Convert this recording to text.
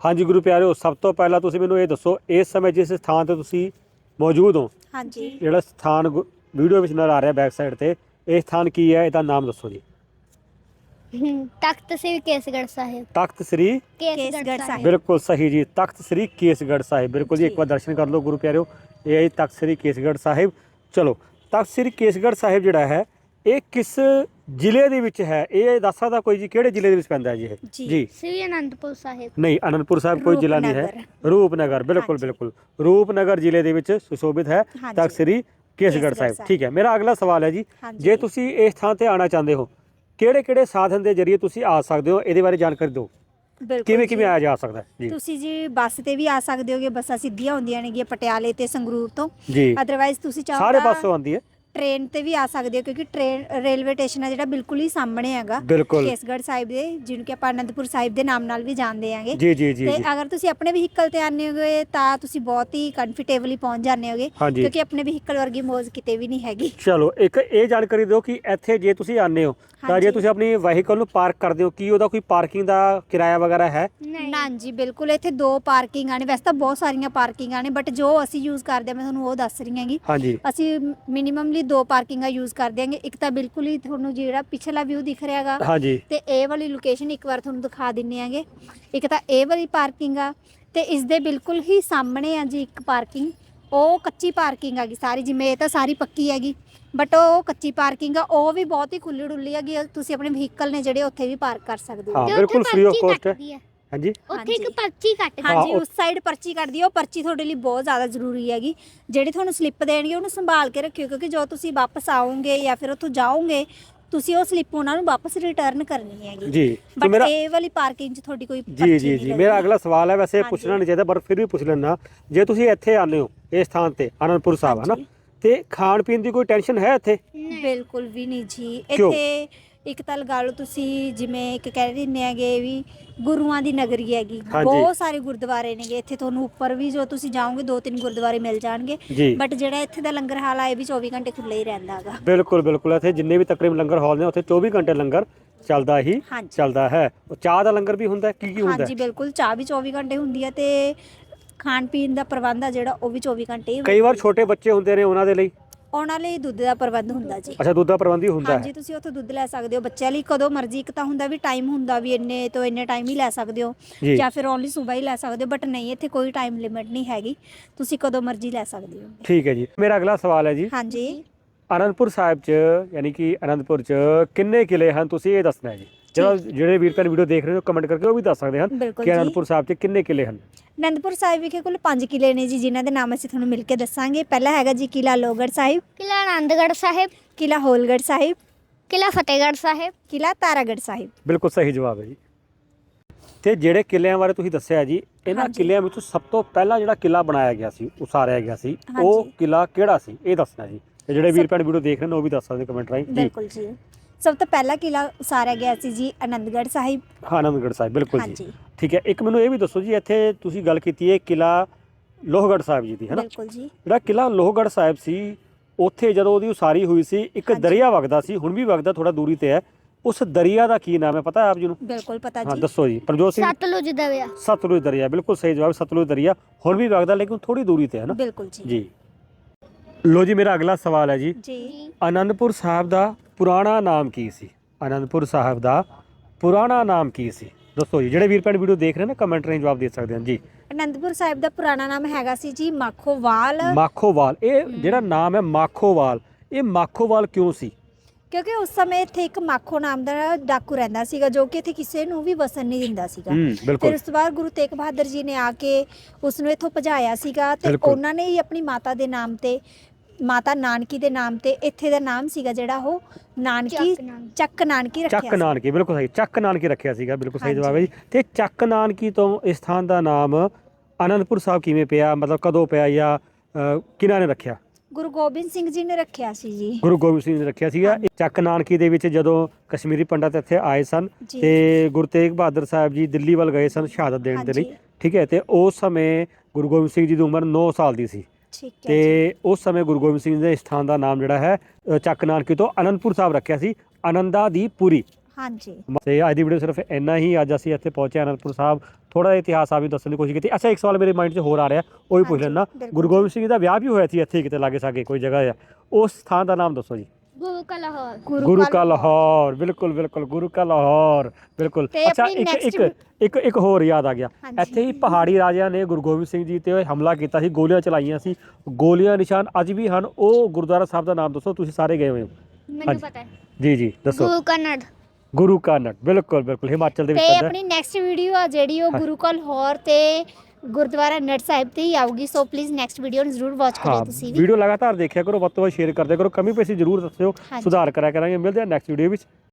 ਹਾਂਜੀ ਗੁਰੂ ਪਿਆਰਿਓ ਸਭ ਤੋਂ ਪਹਿਲਾਂ ਤੁਸੀਂ ਮੈਨੂੰ ਇਹ ਦੱਸੋ ਇਸ ਸਮੇਂ ਜਿਸ ਸਥਾਨ ਤੇ ਤੁਸੀਂ ਮੌਜੂਦ ਹੋ ਹਾਂਜੀ। ਜਿਹੜਾ ਸਥਾਨ ਗੁ- ਵੀਡੀਓ ਵਿੱਚ ਨਜ਼ਰ ਆ ਰਿਹਾ ਬੈਕ ਸਾਈਡ ਤੇ ਇਹ ਸਥਾਨ ਕੀ ਹੈ ਇਹਦਾ ਨਾਮ ਦੱਸੋ ਜੀ। ਤਖਤ ਸ੍ਰੀ ਕੇਸਗੜ੍ਹ ਸਾਹਿਬ। ਤਖਤ ਸ੍ਰੀ ਕੇਸਗੜ੍ਹ ਸਾਹਿਬ। ਬਿਲਕੁਲ ਸਹੀ ਜੀ ਤਖਤ ਸ੍ਰੀ ਕੇਸਗੜ੍ਹ ਸਾਹਿਬ ਬਿਲਕੁਲ ਜੀ ਇੱਕ। ਵਾਰ ਦਰਸ਼ਨ ਕਰ ਲਓ ਗੁਰੂ ਪਿਆਰਿਓ ਇਹ ਹੈ ਜੀ ਤਖਤ ਸ੍ਰੀ ਕੇਸਗੜ੍ਹ ਸਾਹਿਬ। ਚਲੋ ਤਖਤ ਸ੍ਰੀ ਕੇਸਗੜ੍ਹ ਸਾਹਿਬ ਜਿਹੜਾ ਹੈ ਇਹ ਕਿਸ ਜ਼ਿਲ੍ਹੇ ਦੇ ਵਿੱਚ ਹੈ। ਇਹ ਦੱਸ ਸਕਦਾ ਕੋਈ ਜੀ ਕਿਹੜੇ ਜ਼ਿਲ੍ਹੇ ਦੇ ਵਿੱਚ ਪੈਂਦਾ ਹੈ ਜੀ ਇਹ? ਜੀ। ਸ੍ਰੀ ਅਨੰਦਪੁਰ ਸਾਹਿਬ। ਨਹੀਂ ਅਨੰਦਪੁਰ ਸਾਹਿਬ ਕੋਈ ਜ਼ਿਲ੍ਹਾ ਨਹੀਂ ਹੈ। ਰੂਪਨਗਰ। ਬਿਲਕੁਲ। ਬਿਲਕੁਲ। ਰੂਪਨਗਰ ਜ਼ਿਲ੍ਹੇ ਦੇ ਵਿੱਚ ਸੁਸ਼ੋਭਿਤ ਹੈ। ਤਖਤ ਸ੍ਰੀ ਕੇਸਗੜ੍ਹ ਸਾਹਿਬ। ਠੀਕ ਹੈ ਮੇਰਾ ਅਗਲਾ ਸਵਾਲ ਹੈ ਜੀ। ਜੇ ਤੁਸੀਂ ਇਸ ਥਾਂ ਤੇ ਆਉਣਾ ਚਾਹੁੰਦੇ ਹੋ ਕਿਹੜੇ ਕਿਹੜੇ ਸਾਧਨ ਦੇ ਜ਼ਰੀਏ ਤੁਸੀਂ ਆ ਸਕਦੇ ਹੋ? ਇਹਦੇ ਬਾਰੇ ਜਾਣਕਾਰੀ ਦਿਓ। ਕਿਵੇਂ। ਕਿਵੇਂ ਆਇਆ ਜਾ ਸਕਦਾ ਜੀ। ਤੁਸੀਂ ਜੀ ਬੱਸ ਤੇ ਵੀ ਆ ਸਕਦੇ ਹੋਗੇ ਬੱਸਾਂ ਸਿੱਧੀਆਂ ਹੁੰਦੀਆਂ ਨੇਗੀਆਂ ਪਟਿਆਲੇ ਤੇ ਸੰਗਰੂਰ ਤੋਂ। ਜੀ। ਅਦਰਵਾਈਜ਼ ਤੁਸੀਂ ਚਾਹੋ ਸਾਰੇ ਤਾਂ ਪਾਸੋਂ ਆਉਂਦੀ ਹੈ। ਟ੍ਰੇਨ ਤੇ ਵੀ ਆ ਸਕਦੇ ਹੋ ਕਿਉਂਕਿ ਟ੍ਰੇਨ ਰੇਲਵੇ ਸਟੇਸ਼ਨ ਆ ਜਿਹੜਾ ਬਿਲਕੁਲ ਹੀ ਸਾਹਮਣੇ ਹੈਗਾ। ਬਿਲਕੁਲ। ਕੇਸਗੜ੍ਹ ਸਾਹਿਬ ਦੇ ਜਿਹਨੂੰ ਕਿ ਆਪਾਂ ਅਨੰਦਪੁਰ ਸਾਹਿਬ ਦੇ ਨਾਮ ਨਾਲ ਵੀ ਜਾਣਦੇ ਆਂਗੇ ਜੀ ਜੀ ਜੀ ਤੇ ਜੀ। ਅਗਰ ਤੁਸੀਂ ਆਪਣੇ ਵਹੀਕਲ ਤੇ ਆਨੇ ਹੋਗੇ ਤਾਂ ਤੁਸੀਂ ਬਹੁਤ ਹੀ ਕੰਫਰਟੇਬਲੀ ਪਹੁੰਚ ਜਾਂਦੇ ਹੋਗੇ ਹਾਂਜੀ। ਕਿਉਂਕਿ ਆਪਣੇ ਵਹੀਕਲ ਵਰਗੀ ਮੌਜ ਕਿਤੇ ਵੀ ਨਹੀਂ ਹੈਗੀ। ਚਲੋ ਇੱਕ ਇਹ ਜਾਣਕਾਰੀ ਦਿਓ ਕਿ ਇੱਥੇ ਜੇ ਤੁਸੀਂ ਆਨੇ ਹੋ ਤਾਂ ਜੇ ਹਾਂਜੀ। ਤੁਸੀਂ ਆਪਣੀ ਵਹੀਕਲ ਨੂੰ ਪਾਰਕ ਕਰਦੇ ਹੋ ਕੀ ਉਹਦਾ ਕੋਈ ਪਾਰਕਿੰਗ ਦਾ ਕਿਰਾਇਆ ਵਗੈਰਾ ਹੈ? ਨਾ ਜੀ ਬਿਲਕੁਲ ਇੱਥੇ ਦੋ ਪਾਰਕਿੰਗਾਂ ਨੇ ਵੈਸੇ ਤਾਂ ਬਹੁਤ ਸਾਰੀਆਂ ਪਾਰਕਿੰਗਾਂ ਨੇ ਬਟ ਜੋ ਅਸੀਂ ਯੂਜ਼ ਕਰਦੇ ਹਾਂ ਮੈਂ ਤੁਹਾਨੂੰ ਉਹ ਦੱਸ ਰਹੀ ਹਾਂਗੀ। ਹਾਂਜੀ। ਅਸੀਂ ਮਿਨੀਮਮਲੀ ਦੋ ਪਾਰਕਿੰਗਾਂ ਯੂਜ਼ ਕਰਦੇ ਹਾਂਗੇ ਇੱਕ ਤਾਂ ਬਿਲਕੁਲ ਹੀ ਤੁਹਾਨੂੰ ਜਿਹੜਾ ਪਿਛਲਾ ਵਿਊ ਦਿਖ ਰਿਹਾਗਾ ਹਾਂਜੀ। ਤੇ ਇਹ ਵਾਲੀ ਲੋਕੇਸ਼ਨ ਇੱਕ ਵਾਰ ਤੁਹਾਨੂੰ ਦਿਖਾ ਦਿੰਨੇ ਆਂਗੇ। ਇੱਕ ਤਾਂ ਇਹ ਵਾਲੀ ਪਾਰਕਿੰਗ ਆ ਤੇ ਇਸ ਦੇ ਬਿਲਕੁਲ ਹੀ ਸਾਹਮਣੇ ਆ ਜੀ ਇੱਕ ਪਾਰਕਿੰਗ। ਉਹ ਕੱਚੀ ਪਾਰਕਿੰਗ ਹੈਗੀ ਸਾਰੀ ਜਿਵੇਂ ਇਹ ਤਾਂ ਸਾਰੀ ਪੱਕੀ ਹੈਗੀ ਬਟ ਉਹ ਕੱਚੀ ਪਾਰਕਿੰਗ ਆ ਉਹ ਵੀ ਬਹੁਤ ਹੀ ਖੁੱਲੀ ਡੁੱਲੀ ਹੈਗੀ ਤੁਸੀਂ ਆਪਣੇ ਵਹੀਕਲ ਨੇ ਜਿਹੜੇ ਉੱਥੇ ਵੀ ਪਾਰਕ ਕਰ ਸਕਦੇ ਹਾਂ। ਹੋ ਬਿਲਕੁਲ free of cost ਹੈ। ਹਾਂਜੀ ਉੱਥੇ ਇੱਕ। ਪਰਚੀ ਕੱਟ ਹਾਂਜੀ ਉਸ ਸਾਈਡ ਪਰਚੀ ਕੱਢਦੀ ਆ ਉਹ ਪਰਚੀ ਤੁਹਾਡੇ ਲਈ ਬਹੁਤ ਜ਼ਿਆਦਾ ਜ਼ਰੂਰੀ ਹੈਗੀ ਜਿਹੜੀ ਤੁਹਾਨੂੰ ਸਲਿੱਪ ਦੇਣਗੇ ਉਹਨੂੰ ਸੰਭਾਲ ਕੇ ਰੱਖਿਓ ਕਿਉਂਕਿ ਜੋ ਤੁਸੀਂ ਵਾਪਸ ਆਓਗੇ ਜਾਂ ਫਿਰ ਉੱਥੋਂ ਜਾਓਗੇ ਤੁਸੀਂ ਉਹ ਸਲਿੱਪ ਉਹਨਾਂ ਨੂੰ ਵਾਪਸ ਰਿਟਰਨ ਕਰਨੀ ਹੈਗੀ ਜੀ ਬਟ ਮੇਰਾ ਇਹ ਵਾਲੀ ਪਾਰਕਿੰਗ 'ਚ ਤੁਹਾਡੀ ਕੋਈ ਜੀ ਜੀ ਜੀ। ਮੇਰਾ ਅਗਲਾ ਸਵਾਲ ਹੈ ਵੈਸੇ। ਪੁੱਛਣਾ ਨਹੀਂ ਚਾਹੀਦਾ ਪਰ ਫਿਰ ਵੀ ਪੁੱਛ ਲੈਣਾ ਜੇ ਤੁਸੀਂ ਇੱਥੇ ਆਨੇ ਹੋ ਇਸ ਸਥਾਨ ਤੇ ਆਨੰਦਪੁਰ ਸਾਹਿਬ ਹੈ ਨਾ। ਤੇ ਖਾਣ ਪੀਣ ਦੀ ਕੋਈ ਟੈਨਸ਼ਨ ਹੈ ਇੱਥੇ ਬਿਲਕੁਲ ਵੀ ਨਹੀਂ ਜੀ। ਕਿਉਂ? ਇੱਥੇ ਇੱਕ ਤਾਂ ਲਗਾ ਲਓ ਤੁਸੀਂ ਜਿਵੇਂ ਇੱਕ ਕਹਿ ਦਿੰਦੇ ਹੈਗੇ ਵੀ ਗੁਰੂਆਂ ਦੀ ਨਗਰੀ ਹੈਗੀ। ਹਾਂਜੀ। ਬਹੁਤ ਸਾਰੇ ਗੁਰਦੁਆਰੇ ਨੇਗੇ। ਇੱਥੇ ਤੁਹਾਨੂੰ ਉੱਪਰ ਵੀ ਜੋ ਤੁਸੀਂ ਜਾਓਗੇ ਦੋ ਤਿੰਨ ਗੁਰਦੁਆਰੇ ਮਿਲ ਜਾਣਗੇ। ਜੀ। ਬਟ ਜਿਹੜਾ ਇੱਥੇ ਦਾ ਲੰਗਰ ਹਾਲ ਆ ਇਹ ਵੀ 24 ਘੰਟੇ ਖੁੱਲ੍ਹਾ ਹੀ ਰਹਿੰਦਾ ਹੈਗਾ। ਬਿਲਕੁਲ ਬਿਲਕੁਲ। ਇੱਥੇ ਜਿੰਨੇ ਵੀ ਤਕਰੀਬਨ ਲੰਗਰ ਹਾਲ ਨੇ ਉੱਥੇ 24 ਘੰਟੇ ਲੰਗਰ ਚੱਲਦਾ ਹੀ ਹਾਂਜੀ। ਚੱਲਦਾ ਹੈ। ਉਹ ਚਾਹ ਦਾ ਲੰਗਰ ਵੀ ਹੁੰਦਾ ਹੈ? ਕੀ ਕੀ ਹੁੰਦਾ ਹਾਂਜੀ ਹੈ ਬਿਲਕੁਲ। ਚਾਹ ਵੀ 24 ਘੰਟੇ ਹੁੰਦੀ ਹੈ ਤੇ ਖਾਣ ਪੀਣ ਦਾ ਪ੍ਰਬੰਧ ਆ ਜਿਹੜਾ ਉਹ ਵੀ 24 ਘੰਟੇ ਹੀ ਕਈ ਵਾਰ ਛੋਟੇ ਬੱਚੇ ਹੁੰਦੇ ਨੇ ਉਹਨਾਂ ਦੇ ਲਈ। ਉਹਨਾਂ ਲਈ ਦੁੱਧ ਦਾ ਪ੍ਰਬੰਧ ਹੁੰਦਾ ਜੀ। ਅੱਛਾ ਦੁੱਧ ਦਾ ਪ੍ਰਬੰਧ ਹੀ ਹੁੰਦਾ ਹਾਂਜੀ ਹੈ ਤੁਸੀਂ ਉੱਥੋਂ ਦੁੱਧ ਲੈ ਸਕਦੇ ਹੋ। ਬੱਚਿਆਂ ਲਈ ਕਦੋਂ ਮਰਜ਼ੀ ਇੱਕ ਤਾਂ ਹੁੰਦਾ ਵੀ ਟਾਈਮ ਹੁੰਦਾ ਵੀ ਇੰਨੇ ਤੋਂ ਇੰਨੇ ਟਾਈਮ ਹੀ ਲੈ ਸਕਦੇ ਹੋ ਜੀ। ਜਾਂ ਫਿਰ ਓਨਲੀ ਸਵੇਰ ਹੀ ਲੈ ਸਕਦੇ ਹੋ ਬਟ ਨਹੀਂ ਇੱਥੇ ਕੋਈ ਟਾਈਮ ਲਿਮਿਟ ਨਹੀਂ ਹੈਗੀ। ਤੁਸੀਂ ਕਦੋਂ ਮਰਜ਼ੀ ਲੈ ਸਕਦੇ ਹੋ। ਠੀਕ ਹੈ ਜੀ। ਮੇਰਾ ਅਗਲਾ ਸਵਾਲ ਹੈ ਜੀ। ਹਾਂਜੀ। ਅਨੰਦਪੁਰ ਸਾਹਿਬ ਚ ਯਾਨੀ ਕਿ ਅਨੰਦਪੁਰ ਚ ਕਿੰਨੇ ਕਿਲੇ ਹਨ? ਤੁਸੀਂ ਇਹ ਦੱਸਣਾ ਹੈ ਜੀ। ਜਿਹੜਾ ਜਿਹੜੇ ਵੀਰ ਭੈਣ ਵੀਡੀਓ ਦੇਖ ਰਹੇ ਹੋ ਕਮੈਂਟ ਕਰਕੇ ਉਹ ਵੀ ਦੱਸ ਸਕਦੇ ਹਨ ਬਿਲਕੁਲ ਕਿ ਜੀ। ਅਨੰਦਪੁਰ ਸਾਹਿਬ ਚ ਕਿੰਨੇ ਕਿਲੇ ਹਨ? ਅਨੰਦਪੁਰ ਸਾਹਿਬ ਵਿਖੇ ਕੁੱਲ 5 ਕਿਲੇ ਨੇ ਜੀ ਜਿਨ੍ਹਾਂ ਦੇ ਨਾਮ ਅਸੀਂ ਤੁਹਾਨੂੰ ਮਿਲ ਕੇ ਦੱਸਾਂਗੇ। ਪਹਿਲਾ ਹੈਗਾ ਜੀ ਕਿਲਾ ਲੋਹਗੜ੍ਹ ਸਾਹਿਬ ਕਿਲਾ ਆਨੰਦਗੜ੍ਹ ਸਾਹਿਬ ਕਿਲਾ ਹੋਲਗੜ੍ਹ ਸਾਹਿਬ ਕਿਲਾ ਫਤਿਹਗੜ੍ਹ ਸਾਹਿਬ। ਕਿਲਾ ਤਾਰਾਗੜ੍ਹ ਸਾਹਿਬ। ਬਿਲਕੁਲ ਸਹੀ ਜਵਾਬ ਹੈ ਜੀ। ਤੇ ਜਿਹੜੇ ਕਿਲਿਆਂ ਬਾਰੇ ਤੁਸੀਂ ਦੱਸਿਆ ਜੀ ਇਹਨਾਂ ਹਾਂਜੀ। ਕਿਲਿਆਂ ਵਿੱਚੋਂ ਸਭ ਤੋਂ ਪਹਿਲਾਂ ਜਿਹੜਾ ਕਿਲਾ ਬਣਾਇਆ ਗਿਆ ਸੀ ਉਸਾਰਿਆ ਗਿਆ ਸੀ ਉਹ ਹਾਂਜੀ। ਕਿਲਾ ਕਿਹੜਾ ਸੀ? ਇਹ ਦੱਸਣਾ ਜੀ। ਤੇ ਜਿਹੜੇ ਵੀਰ ਭੈਣ ਵੀਡੀਓ ਦੇਖ ਰਹੇ ਨੇ ਉਹ ਵੀ ਦੱਸ ਸਕਦੇ ਕਮੈਂਟ ਰਾਹੀਂ। ਜੀ। ਬਿਲਕੁਲ ਜੀ। ਸਭ ਤੋਂ ਪਹਿਲਾ ਕਿਲਾ ਉਸਾਰਿਆ ਗਿਆ ਸੀ ਜੀ ਆਨੰਦਗੜ੍ਹ ਸਾਹਿਬ। ਆਨੰਦਗੜ੍ਹ ਸਾਹਿਬ ਬਿਲਕੁਲ ਜੀ। ਹਾਂਜੀ। ਠੀਕ ਹੈ ਇੱਕ ਮੈਨੂੰ ਇਹ ਵੀ ਦੱਸੋ ਜੀ ਇੱਥੇ ਤੁਸੀਂ ਗੱਲ ਕੀਤੀ ਹੈ ਕਿਲਾ ਲੋਹਗੜ੍ਹ ਸਾਹਿਬ ਜੀ ਦੀ ਹੈ ਨਾ? ਬਿਲਕੁਲ ਜੀ। ਜਿਹੜਾ ਕਿਲਾ ਲੋਹਗੜ੍ਹ ਸਾਹਿਬ ਸੀ ਉੱਥੇ ਜਦੋਂ ਉਹਦੀ ਉਸਾਰੀ ਹੋਈ ਸੀ ਇੱਕ ਹਾਂਜੀ। ਦਰਿਆ ਵਗਦਾ ਸੀ ਹੁਣ ਵੀ ਵਗਦਾ ਥੋੜਾ ਦੂਰੀ ਤੇ ਹੈ। ਉਸ ਦਰਿਆ ਦਾ ਕੀ ਨਾਮ ਹੈ ਪਤਾ ਹੈ ਆਪ ਜੀ ਨੂੰ? ਬਿਲਕੁਲ ਪਤਾ ਹਾਂ ਜੀ। ਦੱਸੋ ਜੀ ਪ੍ਰਜੋਤ ਸਿੰਘ। ਸਤਲੁਜ ਦਰਿਆ। ਸਤਲੁਜ ਦਰਿਆ ਬਿਲਕੁਲ ਸਹੀ ਜਵਾਬ ਸਤਲੁਜ ਦਰਿਆ। ਹੁਣ ਵੀ ਵਗਦਾ ਲੇਕਿਨ ਥੋੜੀ ਦੂਰੀ ਤੇ ਹੈ ਨਾ? ਬਿਲਕੁਲ ਜੀ। ਜੀ। ਲੋ ਜੀ ਮੇਰਾ ਅਗਲਾ ਸਵਾਲ ਹੈ ਜੀ। ਜੀ। ਆਨੰਦਪੁਰ ਸਾਹਿਬ ਦਾ ਪੁਰਾਣਾ ਨਾਮ ਕੀ ਸੀ? ਆਨੰਦਪੁਰ ਸਾਹਿਬ ਦਾ ਪੁਰਾਣਾ ਨਾਮ ਕੀ ਸੀ? ਦੱਸੋ ਜੀ ਜਿਹੜੇ ਵੀਰ ਭੈਣ ਵੀਡੀਓ ਦੇਖ ਰਹੇ ਨੇ ਕਮੈਂਟ ਰਾਹੀਂ ਜਵਾਬ ਦੇ ਸਕਦੇ ਹਨ। ਜੀ। ਅਨੰਦਪੁਰ ਸਾਹਿਬ ਦਾ ਪੁਰਾਣਾ ਨਾਮ ਹੈਗਾ ਸੀ ਜੀ ਮਾਖੋਵਾਲ। ਮਾਖੋਵਾਲ ਇਹ ਜਿਹੜਾ ਨਾਮ ਹੈ ਮਾਖੋਵਾਲ ਇਹ ਮਾਖੋਵਾਲ ਕਿਉਂ ਸੀ? ਕਿਉਂਕਿ ਉਸ ਸਮੇਂ ਇੱਥੇ ਇੱਕ ਮਾਖੋ ਨਾਮ ਦਾ ਡਾਕੂ ਰਹਿੰਦਾ ਸੀਗਾ ਜੋ ਕਿ ਇੱਥੇ ਕਿਸੇ ਨੂੰ ਵੀ ਵਸਣ ਨਹੀਂ ਦਿੰਦਾ ਸੀਗਾ। ਹੂੰ ਫਿਰ ਉਸ ਤੋਂ ਬਾਅਦ ਗੁਰੂ ਤੇਗ ਬਹਾਦਰ ਜੀ ਨੇ ਆ ਕੇ ਉਸ ਨੂੰ ਇੱਥੋਂ ਭਜਾਇਆ ਸੀਗਾ ਤੇ ਬਿਲਕੁਲ। ਉਹਨਾਂ ਨੇ ਹੀ ਆਪਣੀ ਮਾਤਾ ਦੇ ਨਾਮ ਤੇ ਮਾਤਾ ਨਾਨਕੀ ਦੇ ਨਾਮ ਤੇ ਇੱਥੇ ਦਾ ਨਾਮ ਸੀਗਾ ਜਿਹੜਾ ਉਹ ਨਾਨਕੀ ਚੱਕ ਨਾਨਕੀ। ਰੱਖਿਆ ਚੱਕ ਸੀ। ਨਾਨਕੀ ਬਿਲਕੁਲ ਸਹੀ ਚੱਕ ਨਾਨਕੀ ਰੱਖਿਆ ਸੀਗਾ ਬਿਲਕੁਲ ਸਹੀ। ਜਵਾਬ ਹੈ ਜੀ। ਤੇ ਚੱਕ ਨਾਨਕੀ ਤੋਂ ਇਸ ਸਥਾਨ ਦਾ ਨਾਮ ਆਨੰਦਪੁਰ ਸਾਹਿਬ ਕਿਵੇਂ ਪਿਆ ਮਤਲਬ ਕਦੋਂ ਪਿਆ ਜਾਂ ਅ, ਕਿਹਨਾਂ ਨੇ ਰੱਖਿਆ? ਗੁਰੂ ਗੋਬਿੰਦ ਸਿੰਘ ਜੀ ਨੇ ਰੱਖਿਆ ਸੀ ਜੀ। ਗੁਰੂ ਗੋਬਿੰਦ ਸਿੰਘ ਨੇ ਰੱਖਿਆ ਸੀਗਾ। ਇਹ ਚੱਕ ਨਾਨਕੀ ਦੇ ਵਿੱਚ ਜਦੋਂ ਕਸ਼ਮੀਰੀ ਪੰਡਤ ਇੱਥੇ ਆਏ ਸਨ ਜੀ। ਤੇ ਗੁਰੂ ਤੇਗ ਬਹਾਦਰ ਸਾਹਿਬ ਜੀ ਦਿੱਲੀ ਵੱਲ ਗਏ ਸਨ ਸ਼ਹਾਦਤ ਦੇਣ ਦੇ ਲਈ ਹਾਂਜੀ, ਠੀਕ ਹੈ ਤੇ ਉਸ ਸਮੇਂ ਗੁਰੂ ਗੋਬਿੰਦ ਸਿੰਘ ਜੀ ਦੀ ਉਮਰ 9 ਸਾਲ ਦੀ ਸੀ। ਠੀਕ ਹੈ ਜੀ। ਤੇ ਉਸ ਸਮੇਂ ਗੁਰੂ ਗੋਬਿੰਦ ਸਿੰਘ ਦੇ ਸਥਾਨ ਦਾ ਨਾਮ ਜਿਹੜਾ ਹੈ ਅ, ਚੱਕ ਨਾਨਕੀ ਤੋਂ ਅਨੰਦਪੁਰ ਸਾਹਿਬ ਰੱਖਿਆ ਸੀ ਆਨੰਦਾ ਦੀ ਪੁਰੀ ਹਾਂਜੀ। ਤੇ ਅੱਜ ਦੀ ਵੀਡੀਓ ਸਿਰਫ ਇੰਨਾ ਹੀ ਅੱਜ ਅਸੀਂ ਇੱਥੇ ਪਹੁੰਚੇ ਅਨੰਦਪੁਰ ਸਾਹਿਬ। ਥੋੜਾ ਜਿਹਾ ਇਤਿਹਾਸ ਆ ਵੀ ਦੱਸਣ ਦੀ ਕੋਸ਼ਿਸ਼ ਕੀਤੀ। ਅੱਛਾ ਇੱਕ ਸਵਾਲ ਮੇਰੇ ਮਾਈਂਡ 'ਚ ਹੋਰ ਆ ਰਿਹਾ ਉਹ ਵੀ ਪੁੱਛ ਹਾਂਜੀ, ਲੈਣਾ ਬਿਲਕੁਲ ਗੁਰੂ ਜੀ। ਗੋਬਿੰਦ ਸਿੰਘ ਜੀ ਦਾ ਵਿਆਹ ਵੀ ਹੋਇਆ ਸੀ ਇੱਥੇ ਹੀ ਕਿਤੇ ਲਾਗੇ ਸਾਗੇ ਕੋਈ ਜਗ੍ਹਾ ਆ। ਉਸ ਸਥਾਨ ਦਾ ਨਾਮ ਦੱਸੋ ਜੀ। ਗੁਰੂ ਕਾ ਲਾਹੌਰ ਗੁਰੂ ਕਾ ਲਾਹੌਰ ਬਿਲਕੁਲ ਬਿਲਕੁਲ ਗੁਰੂ ਕਾ ਲਾਹੌਰ ਬਿਲਕੁਲ ਤੇ ਅੱਛਾ ਆਪਣੀ ਇੱਕ next ਇੱਕ ਇੱਕ ਇੱਕ ਹੋਰ ਯਾਦ ਆ ਗਿਆ। ਹਾਂਜੀ। ਇੱਥੇ ਹੀ ਪਹਾੜੀ ਰਾਜਿਆਂ ਨੇ ਗੁਰੂ ਗੋਬਿੰਦ ਸਿੰਘ ਜੀ ਤੇ ਹਮਲਾ ਕੀਤਾ ਸੀ ਗੋਲੀਆਂ ਚਲਾਈਆਂ ਸੀ। ਗੋਲੀਆਂ ਨਿਸ਼ਾਨ ਅੱਜ ਵੀ ਹਨ। ਉਹ ਗੁਰਦੁਆਰਾ ਸਾਹਿਬ ਦਾ ਨਾਮ ਦੱਸੋ ਤੁਸੀਂ ਸਾਰੇ ਗਏ ਹੋਏ ਹੋ? ਮੈਨੂੰ ਹਾਂਜੀ। ਪਤਾ ਹੈ। ਜੀ ਜੀ ਦੱਸੋ। ਗੁਰੂ ਕਾ ਨੜ ਗੁਰੂ ਕਾ ਨਟ ਬਿਲਕੁਲ ਬਿਲਕੁਲ। ਹਿਮਾਚਲ ਦੇ ਵਿੱਚ ਤੇ ਪੈਂਦਾ ਹੈ। ਆਪਣੀ ਨੈਕਸਟ ਵੀਡੀਓ ਆ ਜਿਹੜੀ ਉਹ ਹਾਂ। ਗੁਰੂ ਕਾ ਲਾਹੌਰ ਤੇ ਗੁਰਦੁਆਰਾ ਨਟ ਸਾਹਿਬ ਤੇ ਹੀ ਆਊਗੀ ਸੋ ਪਲੀਜ਼ ਨੈਕਸਟ ਵੀਡੀਓ ਨੂੰ ਜ਼ਰੂਰ ਵਾਚ ਕਰਿਓ ਤੁਸੀਂ ਵੀ ਵੀਡੀਓ ਲਗਾਤਾਰ ਦੇਖਿਆ ਕਰੋ ਵੱਧ ਤੋਂ ਵੱਧ ਸ਼ੇਅਰ ਕਰਦੇ ਕਰੋ ਕਮੀ ਪੇਸ਼ੀ ਜ਼ਰੂਰ ਦੱਸਿਓ ਹਾਂਜੀ। ਸੁਧਾਰ ਕਰਿਆ ਕਰਾਂਗੇ ਮਿਲਦੇ ਹਾਂ ਨੈਕਸਟ ਵੀਡੀਓ ਵਿੱਚ